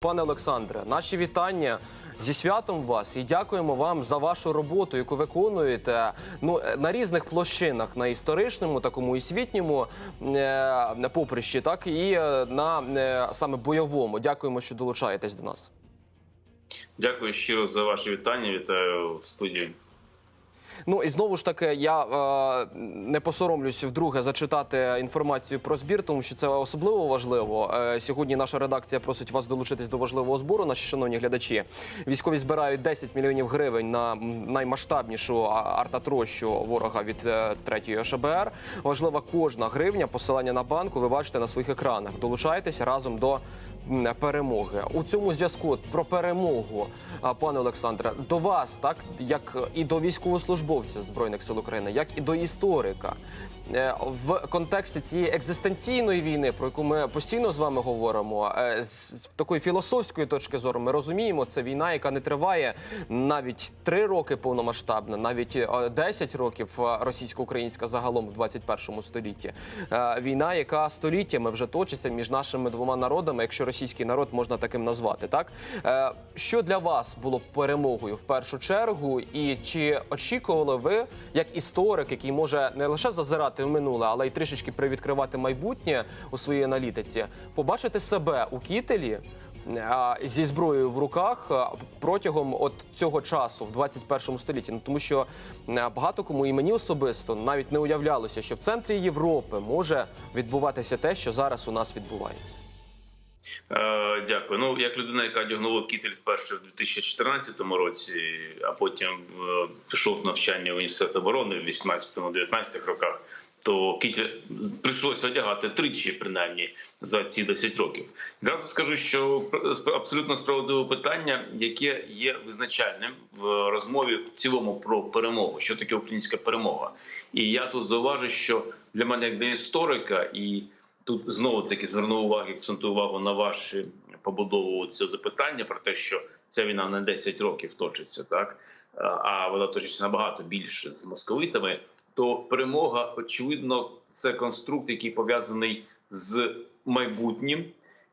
Пане Олександре, наші вітання зі святом вас і дякуємо вам за вашу роботу, яку виконуєте ну е, на різних площинах, на історичному, такому і світньому е, поприщі, так і е, на е, саме бойовому. Дякуємо, що долучаєтесь до нас. Дякую щиро за ваші вітання. Вітаю в студії. Ну і знову ж таки, я е, не посоромлюсь вдруге зачитати інформацію про збір, тому що це особливо важливо. Е, сьогодні наша редакція просить вас долучитись до важливого збору. Наші шановні глядачі. Військові збирають 10 мільйонів гривень на наймасштабнішу артатрощу ворога від е, третьої ШБР. Важлива кожна гривня. Посилання на банку ви бачите на своїх екранах. Долучайтеся разом до перемоги. У цьому зв'язку про перемогу, пане Олександре, до вас, так як і до військовослужбовця збройних сил України, як і до історика. Е, В контексті цієї екзистенційної війни, про яку ми постійно з вами говоримо, е, з такої філософської точки зору, ми розуміємо, це війна, яка не триває навіть три роки повномасштабно, навіть е, 10 років е, російсько-українська загалом в 21 столітті. Війна, яка століттями вже точиться між нашими двома народами, якщо російський народ можна таким назвати. Так що для вас було перемогою в першу чергу, і чи очікували ви, як історик, який може не лише зазирати в минуле, але й трішечки привідкривати майбутнє у своїй аналітиці, побачити себе у кітелі? Зі зброєю в руках протягом от цього часу в 21 столітті, ну тому що багато кому і мені особисто навіть не уявлялося, що в центрі Європи може відбуватися те, що зараз у нас відбувається. Е, дякую. Ну, як людина, яка одягнула кітель вперше в 2014 році, а потім е, пішов навчання в університет оборони в 18-19 роках, то кітель прийшлося одягати тричі, принаймні, за ці 10 років. Одразу скажу, що абсолютно справедливе питання, яке є визначальним в розмові в цілому про перемогу. Що таке українська перемога? І я тут зауважу, що для мене, як для історика, і тут знову таки зверну увагу, акцентую увагу на ваші побудову цього запитання про те, що ця війна не 10 років точиться, так а вона точиться набагато більше з московитами. То перемога, очевидно, це конструкт, який пов'язаний з майбутнім,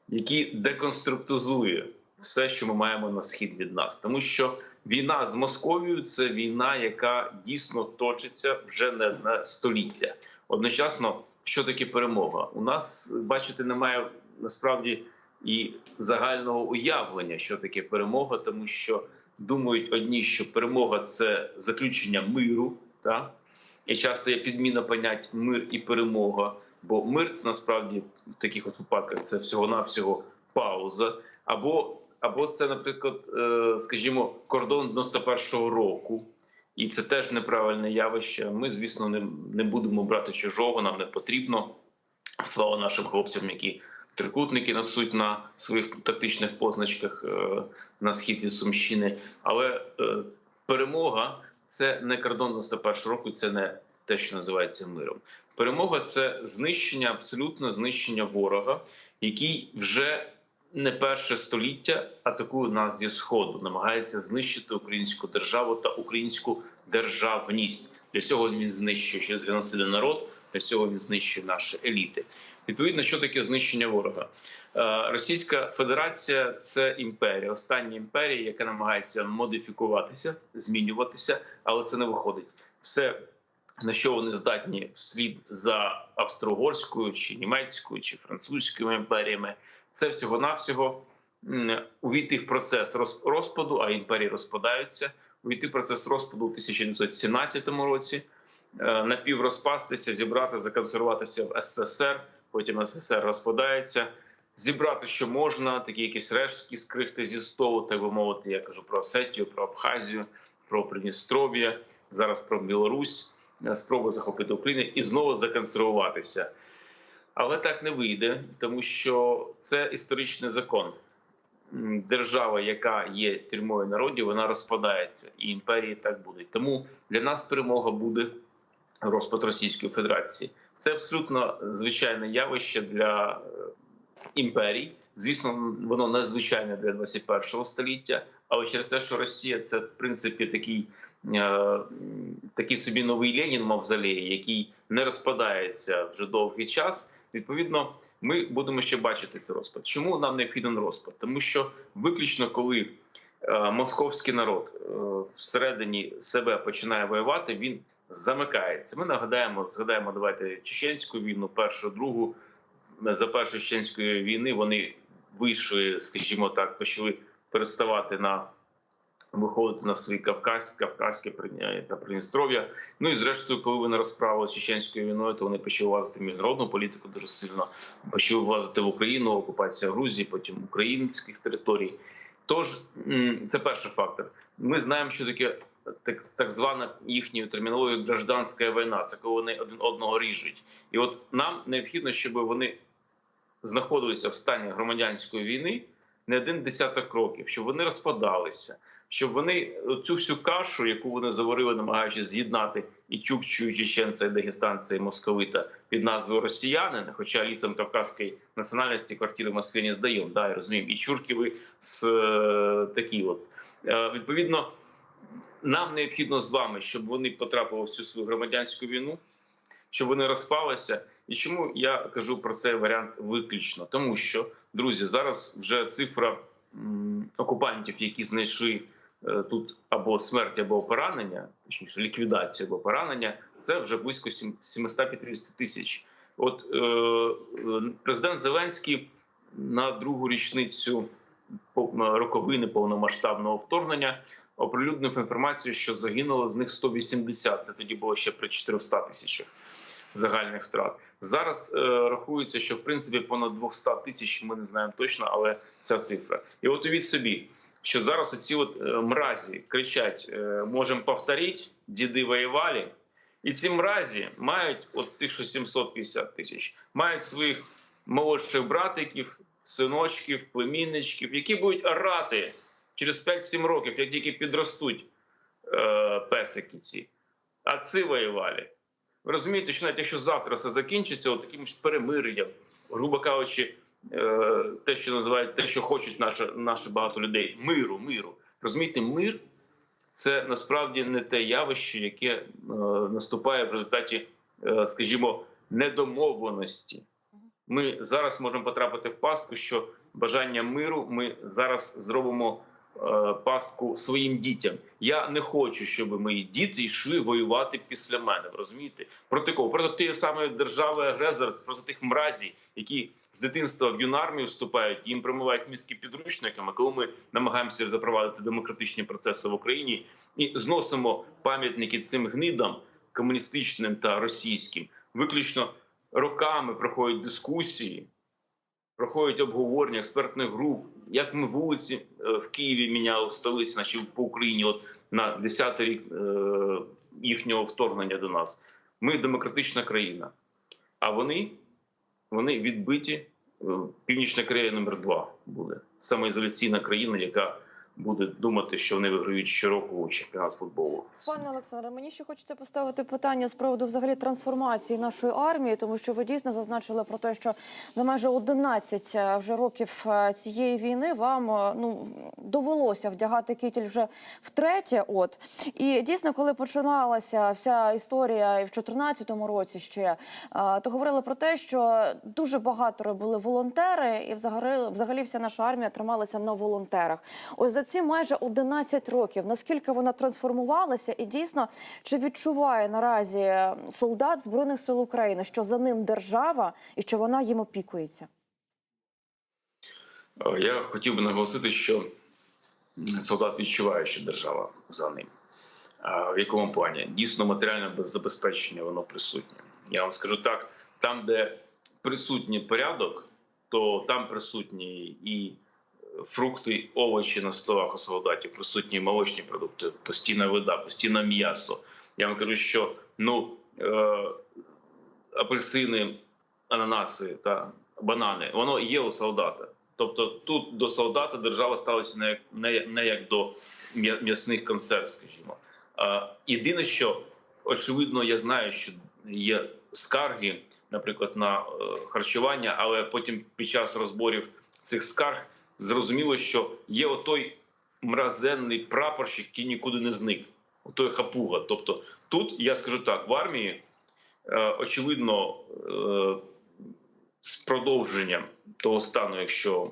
який деконструктизує все, що ми маємо на схід від нас, тому що війна з Московією це війна, яка дійсно точиться вже не на століття. Одночасно, що таке перемога? У нас бачите, немає насправді і загального уявлення, що таке перемога, тому що думають одні, що перемога це заключення миру, так? І часто є підміна понять мир і перемога. Бо мир це насправді в таких от випадках це всього-навсього пауза, або або це, наприклад, е, скажімо, кордон 91-го року, і це теж неправильне явище. Ми, звісно, не, не будемо брати чужого, нам не потрібно. Слава нашим хлопцям, які трикутники несуть на своїх тактичних позначках е, на схід від Сумщини. Але е, перемога це не кордон 91 року, це не те, що називається миром. Перемога це знищення, абсолютне знищення ворога, який вже не перше століття атакує нас зі сходу, намагається знищити українську державу та українську державність. Для цього він знищує ще геноциди народ. Для цього він знищує наші еліти. Відповідно, що таке знищення ворога? Е, Російська Федерація це імперія, остання імперія, яка намагається модифікуватися, змінюватися, але це не виходить. Все, на що вони здатні вслід за австро-угорською, чи німецькою, чи французькими імперіями, це всього навсього увійти в процес роз- розпаду, а імперії розпадаються. Увійти в процес розпаду у 1917 році, е, напіврозпастися, зібрати, законсервуватися в СССР. Потім СССР розпадається. Зібрати, що можна, такі якісь рештки скрихти зі столу, так би мовити. Я кажу про Осетію, про Абхазію, про Придністров'я, зараз про Білорусь, е, спроби захопити Україну і знову законсервуватися. Але так не вийде, тому що це історичний закон. Держава, яка є тюрмою народів, вона розпадається, і імперії так будуть. Тому для нас перемога буде розпад Російської Федерації. Це абсолютно звичайне явище для е, імперій. Звісно, воно незвичайне для 21 століття, але через те, що Росія це в принципі такий, е, такий собі новий Ленін мавзолей, який не розпадається вже довгий час. Відповідно, ми будемо ще бачити цей розпад. Чому нам необхіден розпад? Тому що виключно коли е, московський народ всередині себе починає воювати, він замикається. Ми нагадаємо, згадаємо, давайте чеченську війну, першу, другу. За першої чеченської війни вони вийшли, скажімо так, почали переставати на виходити на свої Кавказ, Кавказьке та Придністров'я. Ну і зрештою, коли вони розправили чеченською війною, то вони почали влазити в міжнародну політику дуже сильно. Почали влазити в Україну, окупація Грузії, потім українських територій. Тож це перший фактор. Ми знаємо, що таке так, так звана їхньою термінологією гражданська війна. Це коли вони один одного ріжуть. І от нам необхідно, щоб вони знаходилися в стані громадянської війни не один десяток років, щоб вони розпадалися, щоб вони цю всю кашу, яку вони заварили, намагаючись з'єднати і чукчу, і чеченця, і дагестанця, і московита під назвою росіянин, хоча ліцем кавказської національності квартири в Москві не здаємо, да, я розумію, і чурківи з е, такі от. Е, відповідно, нам необхідно з вами, щоб вони потрапили в цю свою громадянську війну, щоб вони розпалися. І чому я кажу про цей варіант виключно? Тому що, друзі, зараз вже цифра окупантів, які знайшли е, тут або смерть, або поранення, точніше ліквідацію або поранення, це вже близько 750 тисяч. От е, е, президент Зеленський на другу річницю роковини повномасштабного вторгнення оприлюднив інформацію, що загинуло з них 180. Це тоді було ще при 400 тисячах загальних втрат. Зараз е, рахується, що в принципі понад 200 тисяч. Ми не знаємо точно, але ця цифра. І от уявіть собі, що зараз оці от е, мразі кричать: е, можемо повторити, діди воювали. І ці мразі мають от тих, що 750 тисяч, мають своїх молодших братиків, синочків, племінничків, які будуть орати через 5-7 років, як тільки підростуть е, песики ці. А ці воювали. Ви розумієте, що навіть якщо завтра все закінчиться, от таким перемир'ям, грубо кажучи, е, те, що називають, те, що хочуть наші, наші багато людей, миру, миру. Розумієте, мир це насправді не те явище, яке е, наступає в результаті, е, скажімо, недомовленості. Ми зараз можемо потрапити в пастку, що бажання миру ми зараз зробимо е, пастку своїм дітям. Я не хочу, щоб мої діти йшли воювати після мене. Розумієте? Проти кого? Проти тієї самої держави агресор, проти тих мразів, які з дитинства в юнармію вступають, їм промивають мізки підручниками. Коли ми намагаємося запровадити демократичні процеси в Україні і зносимо пам'ятники цим гнидам комуністичним та російським, виключно роками проходять дискусії проходять обговорення експертних груп, як ми вулиці е, в Києві міняли в столиці, наче по Україні, от на 10-й рік е, їхнього вторгнення до нас. Ми демократична країна, а вони, вони відбиті. Е, Північна Корея номер 2 буде самоізоляційна країна, яка буде думати, що вони виграють щороку чемпіонат футболу. Пане Олександре, мені ще хочеться поставити питання з приводу взагалі трансформації нашої армії, тому що ви дійсно зазначили про те, що за майже 11 е, вже років е, цієї війни вам е, ну довелося вдягати кітель вже втретє. От і дійсно, коли починалася вся історія і в 2014 році ще то говорили про те, що дуже багато були волонтери, і взагалі, взагалі вся наша армія трималася на волонтерах. Ось за ці майже 11 років. Наскільки вона трансформувалася, і дійсно чи відчуває наразі солдат збройних сил України, що за ним держава і що вона їм опікується? Е, Я хотів би наголосити, що солдат відчуває, що держава за ним. В якому плані? Дійсно, матеріальне забезпечення воно присутнє. Я вам скажу так: там, де присутній порядок, то там присутні і фрукти, овочі на столах у солдатів, присутні молочні продукти, постійна вода, постійне м'ясо. Я вам кажу, що ну е, апельсини, ананаси та банани, воно є у солдата. Тобто тут до солдата держава ставиться не як не, не як до м'ясних консерв, скажімо. А, єдине, що очевидно, я знаю, що є скарги, наприклад, на е, харчування, але потім під час розборів цих скарг зрозуміло, що є отой мразенний прапорщик, який нікуди не зник. Отой хапуга. Тобто, тут я скажу так: в армії е, очевидно. Е, з продовженням того стану, якщо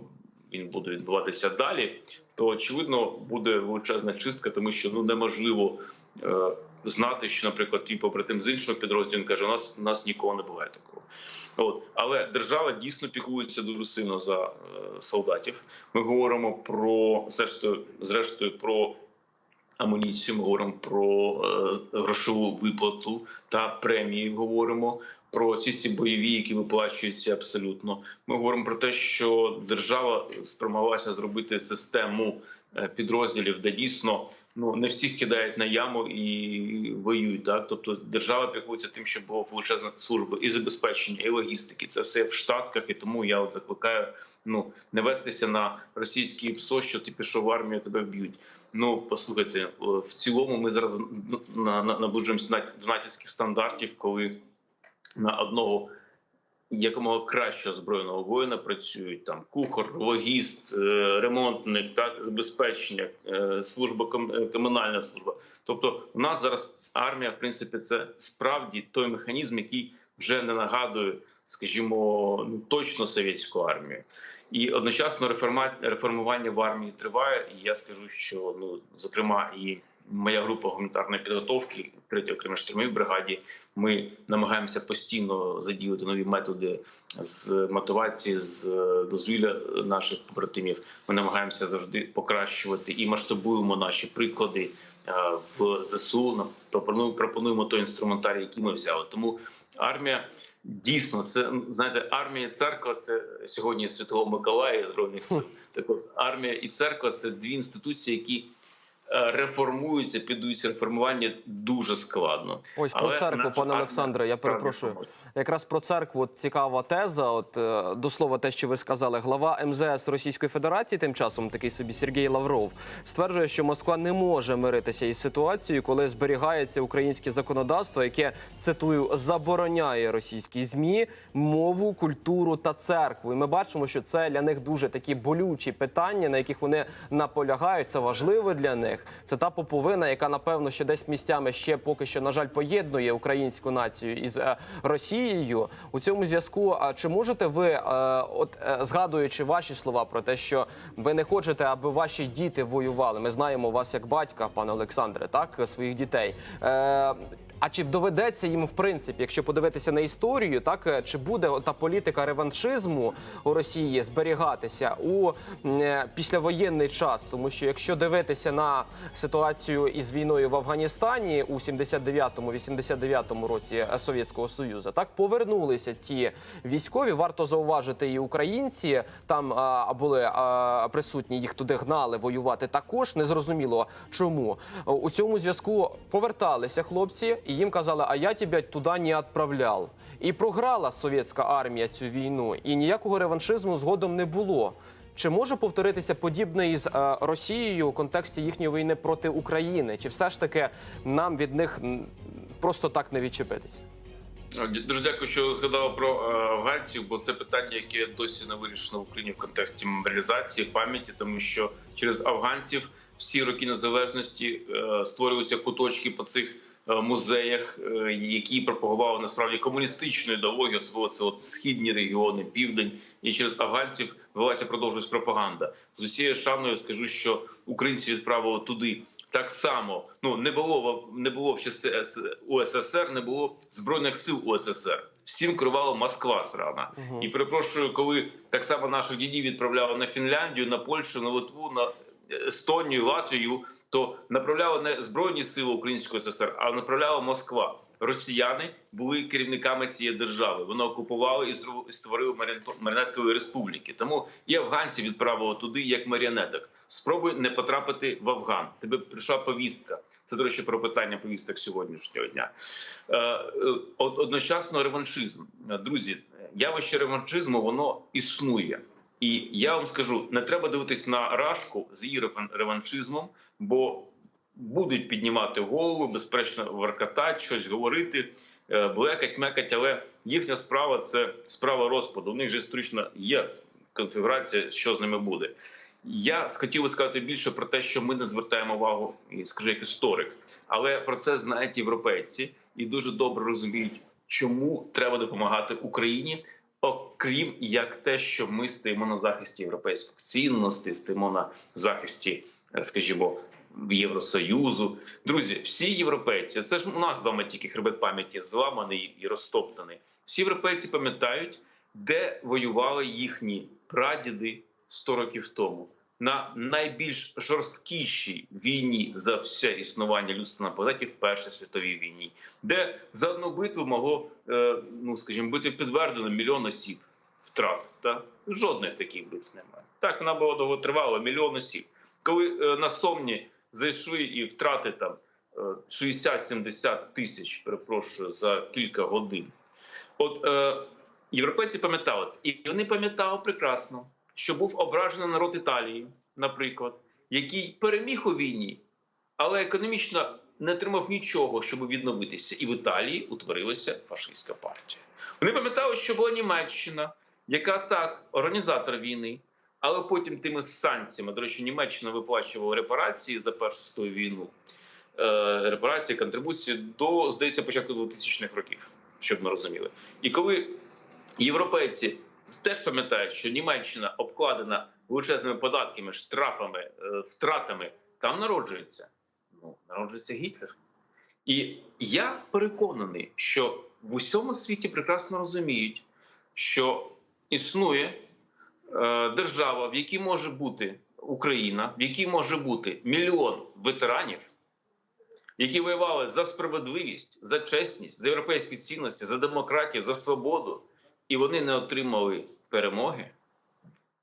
він буде відбуватися далі, то очевидно буде величезна чистка, тому що ну неможливо е, знати, що, наприклад, твій побратим з іншого підрозділу каже, у нас у нас нікого не буває такого. От але держава дійсно піклується дуже сильно за е, солдатів. Ми говоримо про зрештою, зрештою про амуніцію. Ми говоримо про е, грошову виплату та премії. Говоримо про ці всі бойові, які виплачуються абсолютно. Ми говоримо про те, що держава спромоглася зробити систему е, підрозділів, де дійсно ну не всіх кидають на яму і воюють. Так, тобто держава піклується тим, щоб була величезна служба і забезпечення, і логістики. Це все в штатках, і тому я закликаю ну не вестися на російський ПСО, що ти пішов в армію, тебе вб'ють. Ну послухайте, в цілому ми зараз на, на, наближуємося на- до натівських стандартів, коли на одного якомога кращого збройного воїна працюють там кухар, логіст, е, ремонтник, так забезпечення, е, служба е, комунальна служба. Тобто, у нас зараз армія, в принципі, це справді той механізм, який вже не нагадує, скажімо, ну точно совєтську армію. І одночасно реформа... реформування в армії триває. І я скажу, що ну зокрема і моя група гуманітарної підготовки, третя окрема штурмовій бригаді. Ми намагаємося постійно задіяти нові методи з мотивації, з е, дозвілля наших побратимів. Ми намагаємося завжди покращувати і масштабуємо наші приклади е, в ЗСУ. Пропонуємо, пропонуємо той інструментарій, який ми взяли. Тому армія дійсно це знаєте, армія і церква це сьогодні Святого Миколая збройних сил. Так от армія і церква це дві інституції, які реформуються, підуть реформування дуже складно. Ось про Але церкву, пане Олександре, я перепрошую. Якраз про церкву от цікава теза. От е, до слова, те, що ви сказали, глава МЗС Російської Федерації, тим часом такий собі Сергій Лавров, стверджує, що Москва не може миритися із ситуацією, коли зберігається українське законодавство, яке цитую забороняє російські змі, мову, культуру та церкву. І ми бачимо, що це для них дуже такі болючі питання, на яких вони наполягають. Це важливо для них. Це та поповина, яка напевно ще десь місцями ще поки що на жаль поєднує українську націю із е, Росією. У цьому зв'язку а чи можете ви, е, от е, згадуючи ваші слова про те, що ви не хочете, аби ваші діти воювали? Ми знаємо вас як батька, пане Олександре, так своїх дітей. А чи доведеться їм в принципі, якщо подивитися на історію, так е, чи буде та політика реваншизму у Росії зберігатися у е, післявоєнний час? Тому що якщо дивитися на ситуацію із війною в Афганістані у 79-89 році Совєтського Союзу, так повернулися ці військові. Варто зауважити, і українці там а, були а, присутні, їх туди гнали воювати. Також незрозуміло чому у цьому зв'язку поверталися хлопці, і їм казали, а я тебе туди не відправляв. І програла совєтська армія цю війну, і ніякого реваншизму згодом не було. Чи може повторитися подібне із е, Росією у контексті їхньої війни проти України? Чи все ж таки нам від них просто так не відчепитися? Дуже дякую, що згадав про е, афганців, бо це питання, яке досі не вирішено в Україні в контексті мобілізації пам'яті, тому що через афганців всі роки незалежності е, створювалися куточки по цих музеях, е, які пропагували насправді комуністичну ідеологію, от східні регіони, південь, і через афганців велася продовжується пропаганда. З усією шаною скажу, що українці відправили туди. Так само ну не було не було в часи УССР, не було збройних сил УССР. Всім керувала Москва срана. І перепрошую, коли так само наших дідів відправляли на Фінляндію, на Польщу, на Литву, на Естонію, Латвію, то направляли не збройні сили Української ССР, а направляла Москва. Росіяни були керівниками цієї держави. Вони окупували і створили маріонетко- маріонеткові республіки. Тому і афганці відправили туди як маріонеток. Спробуй не потрапити в Афган. Тебе прийшла повістка. Це до речі про питання повісток сьогоднішнього дня. Е, е, Одночасно реваншизм. Друзі, явище реваншизму воно існує. І я вам скажу: не треба дивитись на рашку з її реван- реваншизмом, бо будуть піднімати голову, безперечно, варкатать, щось говорити, е, блекать, мекать, але їхня справа це справа розпаду. У них же історично є конфігурація, що з ними буде. Я хотів би сказати більше про те, що ми не звертаємо увагу, скажу як історик, але про це знають європейці і дуже добре розуміють, чому треба допомагати Україні. Окрім як те, що ми стоїмо на захисті європейських цінностей, стоїмо на захисті, е, скажімо, Євросоюзу. Друзі, всі європейці, це ж у нас з вами тільки хребет пам'яті зламаний і розтоптаний. Всі європейці пам'ятають, де воювали їхні прадіди 100 років тому. На найбільш жорсткішій війні за все існування людства на планеті в Першій світовій війні, де за одну битву могло, е, ну скажімо, бути підтверджено мільйон осіб втрат. Та жодних таких битв немає. Так вона була довготривала, мільйон осіб. Коли е, на Сомні зайшли і втрати там е, 60-70 тисяч, перепрошую, за кілька годин. От е, європейці пам'ятали це, і вони пам'ятали прекрасно, що був ображений народ Італії, наприклад, який переміг у війні, але економічно не отримав нічого, щоб відновитися. І в Італії утворилася фашистська партія. Вони пам'ятали, що була Німеччина, яка так, організатор війни, але потім тими санкціями, до речі, Німеччина виплачувала репарації за першу світову війну, е, репарації, контрибуції до, здається, початку 2000-х років, щоб ми розуміли. І коли європейці теж пам'ятають, що Німеччина обкладена величезними податками, штрафами, е, втратами, там народжується. Ну, народжується Гітлер. І я переконаний, що в усьому світі прекрасно розуміють, що існує е, держава, в якій може бути Україна, в якій може бути мільйон ветеранів, які воювали за справедливість, за чесність, за європейські цінності, за демократію, за свободу, і вони не отримали перемоги.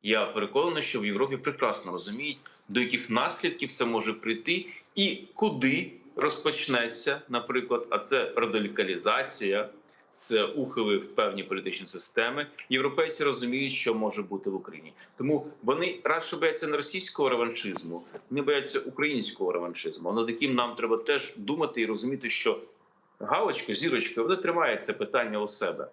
Я переконаний, що в Європі прекрасно розуміють, до яких наслідків це може прийти, і куди розпочнеться, наприклад, а це радикалізація, це ухили в певні політичні системи. Європейці розуміють, що може бути в Україні. Тому вони радше бояться не російського реваншизму, не бояться українського реваншизму, над яким нам треба теж думати і розуміти, що галочку, зірочкою, вони тримають це питання у себе.